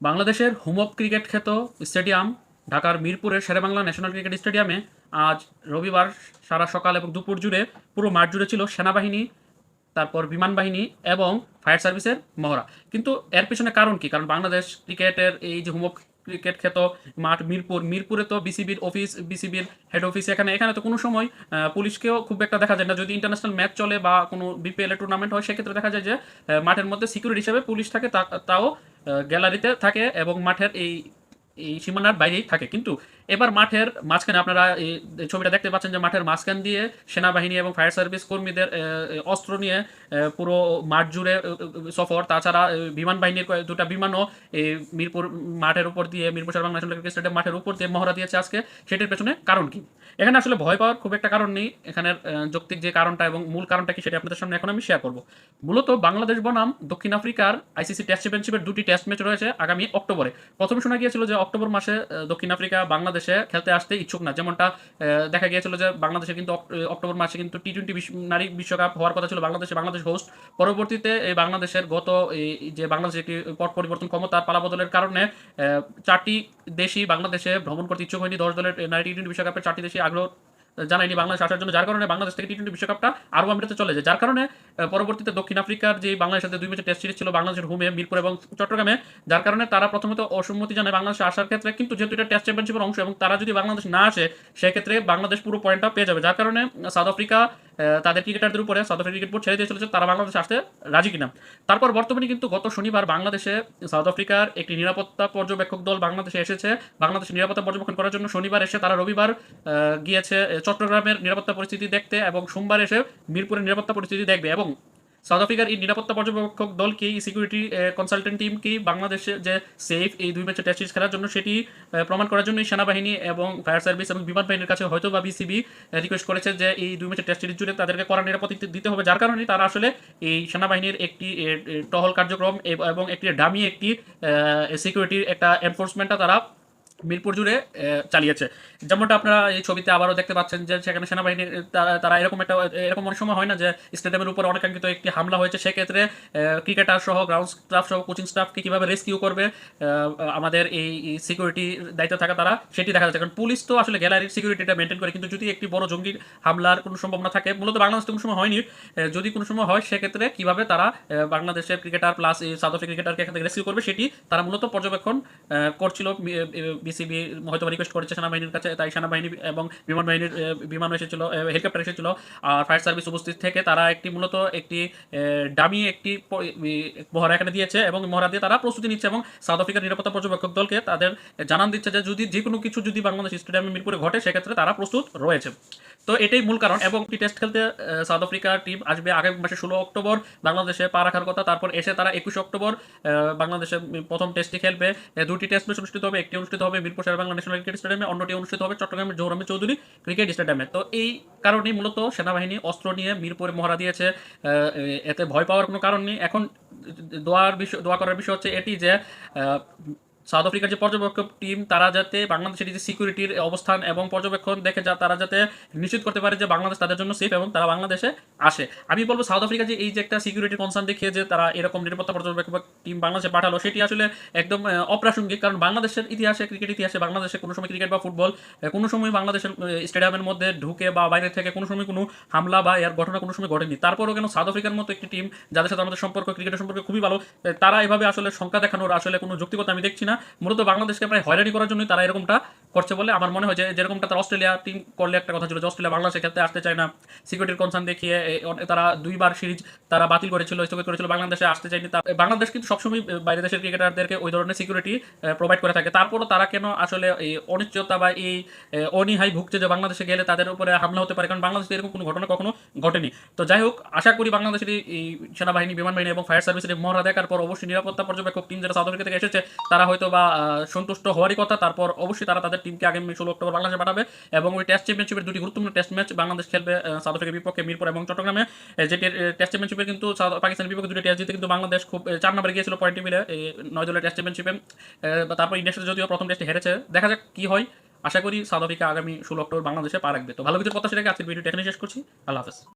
বাংলাদেশের হোমঅপ ক্রিকেট খ্যাত স্টেডিয়াম ঢাকার মিরপুরের শেরেবাংলা ন্যাশনাল ক্রিকেট স্টেডিয়ামে আজ রবিবার সারা সকাল এবং দুপুর জুড়ে পুরো মাঠ জুড়ে ছিল সেনাবাহিনী, তারপর বিমান বাহিনী এবং ফায়ার সার্ভিসের মহড়া। কিন্তু এর পিছনে কারণ কি? কারণ বাংলাদেশ ক্রিকেটের এই যে হোমঅপ ক্রিকেট খ্যাত মাঠ মিরপুর, মিরপুরে তো বিসিবির অফিস, বিসিবির হেড অফিস এখানে এখানে তো কোনো সময় পুলিশকেও খুব একটা দেখা যায় না। যদি ইন্টারন্যাশনাল ম্যাচ চলে বা কোনো বিপিএল টুর্নামেন্ট হয়, সেক্ষেত্রে দেখা যায় যে মাঠের মধ্যে সিকিউরিটি হিসেবে পুলিশ থাকে তাও গ্যালারিতে থাকে এবং মাঠের এই এই সীমানার বাইরেই থাকে। কিন্তু এবার মাঠের মাঝখানে আপনারা এই ছবিটা দেখতে পাচ্ছেন যে মাঠের মাঝখান দিয়ে সেনাবাহিনী এবং ফায়ার সার্ভিস কর্মীদের অস্ত্র নিয়ে পুরো মাঠ জুড়ে সফর। তাছাড়া বিমান বাহিনীর দুটা বিমানও এই মিরপুর মাঠের উপর দিয়ে, Mirpur Shahbag national cricket stadium মাঠের উপর দিয়ে মহড়া দিয়েছে আজকে। সেটির পেছনে কারণ কি? এখানে আসলে ভয় পাওয়ার খুব একটা কারণ নেই। এখানের যৌক্তিক যে কারণটা এবং মূল কারণটা কি সেটা আপনাদের সামনে এখন আমি শেয়ার করব। মূলত বাংলাদেশ বনাম দক্ষিণ আফ্রিকার আইসিসি টেস্ট চ্যাম্পিয়নশিপের দুটি টেস্ট ম্যাচ রয়েছে আগামী অক্টোবরে। প্রথমে শোনা গিয়েছিল যে অক্টোবর মাসে দক্ষিণ আফ্রিকা বাংলাদেশে খেলতে আসতে ইচ্ছুক না। যেমনটা দেখা গিয়েছিল যে বাংলাদেশে কিন্তু অক্টোবর মাসে কিন্তু টি টোয়েন্টি নারী বিশ্বকাপ হওয়ার কথা ছিল বাংলাদেশে। বাংলাদেশ হোস্ট পরবর্তীতে এই বাংলাদেশের গত যে বাংলাদেশের একটি পট পরিবর্তন ক্ষমতার পালাবদলের কারণে চারটি দেশই বাংলাদেশে ভ্রমণ করতে ইচ্ছুক হয়নি। দশ দলের নারী টি টোয়েন্টি বিশ্বকাপের চারটি দেশই আগ্রহ জানায়নি বাংলাদেশ আসার জন্য, যার কারণে বাংলাদেশ থেকে টি টোয়েন্টি বিশ্বকাপটা আরব আমিরাতে চলে যায়। যার কারণে পরবর্তীতে দক্ষিণ আফ্রিকার যে বাংলাদেশের সাথে দুই ম্যাচের টেস্ট সিরিজ ছিল বাংলাদেশের হোমে, মিরপুর এবং চট্টগ্রামে, যার কারণে তারা প্রথমত অসম্মতি জানায় বাংলাদেশে আসার ক্ষেত্রে। কিন্তু যেহেতু এটা টেস্ট চ্যাম্পিয়নশিপের অংশ এবং তারা যদি বাংলাদেশ না আসে, সেক্ষেত্রে বাংলাদেশ পুরো পয়েন্টটা পেয়ে যাবে। যার কারণে সাউথ আফ্রিকা তাদের ক্রিকেটারদের উপরে সাউথ আফ্রিকা ক্রিকেট বোর্ড ছেড়ে দিয়ে চলেছে, তারা বাংলাদেশে আসতে রাজি কিনা। তারপর বর্তমানে কিন্তু গত শনিবার বাংলাদেশে সাউথ আফ্রিকার একটি নিরাপত্তা পর্যবেক্ষক দল বাংলাদেশে এসেছে। বাংলাদেশের নিরাপত্তা পর্যবেক্ষণ করার জন্য শনিবার এসে তারা রবিবার গিয়েছে চট্টগ্রামের নিরাপত্তা পরিস্থিতি দেখতে এবং সোমবার এসে মিরপুরের নিরাপত্তা পরিস্থিতি দেখবে এবং সাউথ আফ্রিকার এই নিরাপত্তা পর্যবেক্ষক দলকে এই সিকিউরিটি কনসালটেন্ট টিমকে বাংলাদেশে যে সেফ এই দুই ম্যাচে টেস্ট খেলার জন্য সেটি প্রমাণ করার জন্য সেনাবাহিনী এবং ফায়ার সার্ভিস এবং বিমান বাহিনীর কাছে হয়তো বা বিসিবি রিকোয়েস্ট করেছে যে এই দুই ম্যাচের টেস্ট সিরিজ জুড়ে তাদেরকে কড়া নিরাপত্তা দিতে হবে। যার কারণে তারা আসলে এই সেনাবাহিনীর একটি টহল কার্যক্রম এবং একটি ডামি একটি সিকিউরিটির একটা এনফোর্সমেন্টটা তারা মিরপুর জুড়ে চালিয়েছে। যেমনটা আপনারা এই ছবিতে আবারও দেখতে পাচ্ছেন যে সেখানে সেনাবাহিনী তারা- এরকম একটা এরকম অনেক সময় হয় না যে স্টেডিয়ামের উপর অনেকাঙ্ক্ষিত একটি হামলা হয়েছে, সেক্ষেত্রে ক্রিকেটার সহ গ্রাউন্ড স্টাফ সহ কোচিং স্টাফকে কীভাবে রেস্কিউ করবে আমাদের এই সিকিউরিটি দায়িত্ব থাকা তারা, সেটি দেখা যাচ্ছে। কারণ পুলিশ তো আসলে গ্যালারির সিকিউরিটিটা মেনটেন করে, কিন্তু যদি একটি বড় জঙ্গির হামলার কোনো সম্ভাবনা থাকে, মূলত বাংলাদেশ কোনো সময় হয়নি যদি কোনো সময় হয়, সেক্ষেত্রে কীভাবে তারা বাংলাদেশের ক্রিকেটার প্লাস এই সাউথ আফ্রিকা ক্রিকেটারকে এখান থেকে রেস্কিউ করবে, সেটি তারা মূলত পর্যবেক্ষণ করছিল বিসিবি হয়তো রিকোয়েস্ট করেছে সেনাবাহিনীর কাছে, তাই সেনাবাহিনী এবং বিমান বাহিনীর বিমান এসেছিল হেলিকপ্টার এসেছিল, আর ফায়ার সার্ভিস উপস্থিত থেকে তারা একটি মূলত একটি ডামি একটি মহড়া এখানে দিয়েছে এবং মহড়া দিয়ে তারা প্রস্তুতি নিচ্ছে এবং সাউথ আফ্রিকার নিরাপত্তা পর্যবেক্ষক দলকে তাদের জানান দিচ্ছে যে যদি যে কোনো কিছু যদি বাংলাদেশ স্টেডিয়ামে মিরপুরে ঘটে, সেক্ষেত্রে তারা প্রস্তুত রয়েছে। তো এটাই মূল কারণ এবং টেস্ট খেলতে সাউথ আফ্রিকার টিম আসবে আগামী মাসে ষোলো অক্টোবর, বাংলাদেশে পা রাখার কথা, তারপর এসে তারা একুশে অক্টোবর বাংলাদেশে প্রথম টেস্টটি খেলবে। দুটি টেস্ট ম্যাচ অনুষ্ঠিত হবে, একটি অনুষ্ঠিত হবে মিরপুর শের বাংলা ন্যাশনাল ক্রিকেট স্টেডিয়ামে অন্যটি অনুষ্ঠিত হবে চট্টগ্রামের জৌরামে চৌধুরী ক্রিকেট স্টেডিয়ামে তো এই কারণেই মূলত সেনাবাহিনী অস্ত্র নিয়ে মিরপুরে মহড়া দিয়েছে। এতে ভয় পাওয়ার কোনো কারণ নেই। এখন দোয়ার বিষয়, দোয়া করার বিষয় হচ্ছে এটি যে সাউথ আফ্রিকার যে পর্যবেক্ষক টিম, তারা যাতে বাংলাদেশের যে সিকিউরিটির অবস্থান এবং পর্যবেক্ষণ দেখে যা তারা যাতে নিশ্চিত করতে পারে যে বাংলাদেশ তাদের জন্য সেফ এবং তারা বাংলাদেশে আসে। আমি বলব সাউথ আফ্রিকা যে এই যে একটা সিকিউরিটি কনসার্ন দেখিয়ে যে তারা এরকম নিরাপত্তা পর্যবেক্ষক টিম বাংলাদেশে পাঠালো, সেটি আসলে একদম অপ্রাসঙ্গিক। কারণ বাংলাদেশের ইতিহাসে ক্রিকেট ইতিহাসে বাংলাদেশে কোনো সময় ক্রিকেট বা ফুটবল কোনো সময় বাংলাদেশের স্টেডিয়ামের মধ্যে ঢুকে বা বাইরে থেকে কোনো সময় কোনো হামলা বা এর ঘটনা কোনো সময় ঘটেনি। তারপরও কেন সাউথ আফ্রিকার মতো একটি টিম যাদের সাথে আমাদের সম্পর্ক ক্রিকেটের সম্পর্কে খুবই ভালো তারা এভাবে আসলে সংখ্যা দেখানোর আসলে কোনো যুক্তিগত আমি দেখছি না। মূলত বাংলাদেশকে প্রায় হয়রানি করার জন্যই তারা এরকমটা করছে বলে আমার মনে হয় যে যেরকমটা তারা অস্ট্রেলিয়া টিম করলে একটা কথা ছিল যে অস্ট্রেলিয়া বাংলাদেশে খেলতে আসতে চায় না। সিকিউরিটির কনসার্ন দেখিয়ে তারা দুইবার সিরিজ তারা বাতিল করেছিল, স্থগিত করেছিল, বাংলাদেশে আসতে চায়নি বাংলাদেশ কিন্তু সবসময় বাইরের দেশের ক্রিকেটারদেরকে ওই ধরনের সিকিউরিটি প্রোভাইড করে থাকে। তারপরও তারা কেন আসলে এই অনিশ্চয়তা বা এই অনীহাই ভুগছে যে বাংলাদেশে গেলে তাদের উপরে হামলা হতে পারে? কারণ বাংলাদেশে এরকম কোনো ঘটনা কখনো ঘটেনি। তো যাই হোক, আশা করি বাংলাদেশের এই- সেনাবাহিনী, বিমান বাহিনী এবং ফায়ার সার্ভিসের মহড়া দেখার পর অবশ্যই নিরাপত্তা পর্যবেক্ষক টিম যারা সাউথ আফ্রিকা থেকে এসেছে, তারা হয়তো বা সন্তুষ্ট হওয়ারই কথা। তারপর অবশ্যই তারা তাদের টিমকে আগামী ষোলো অক্টোবর বাংলাদেশে পাঠাবে এবং ওই টেস্ট চ্যাম্পিয়নশিপের দুটি গুরুত্বপূর্ণ টেস্ট ম্যাচ বাংলাদেশ খেলবে সাউথ আফ্রিকার বিপক্ষে মিরপুর এবং চট্টগ্রামে। যেটি টেস্ট চ্যাম্পিয়নশিপে কিন্তু পাকিস্তানের বিপক্ষে দুটি টেস্ট জিতে কিন্তু বাংলাদেশ খুব চার নম্বরে গিয়েছিল পয়েন্ট মিলে নয় দলের টেস্ট চ্যাম্পিয়নশিপে তারপর ইন্ডিয়ার যদিও প্রথম টেস্টে হেরেছে। দেখা যাক কি হয়। আশা করি সাউথ আফ্রিকা আগামী ষোলো অক্টোবর বাংলাদেশে পা রাখবে। তো ভালো কিছু কথা সেটাকে আজকের ভিডিওটা এখানে শেষ করছি। আল্লাহ হাফেজ।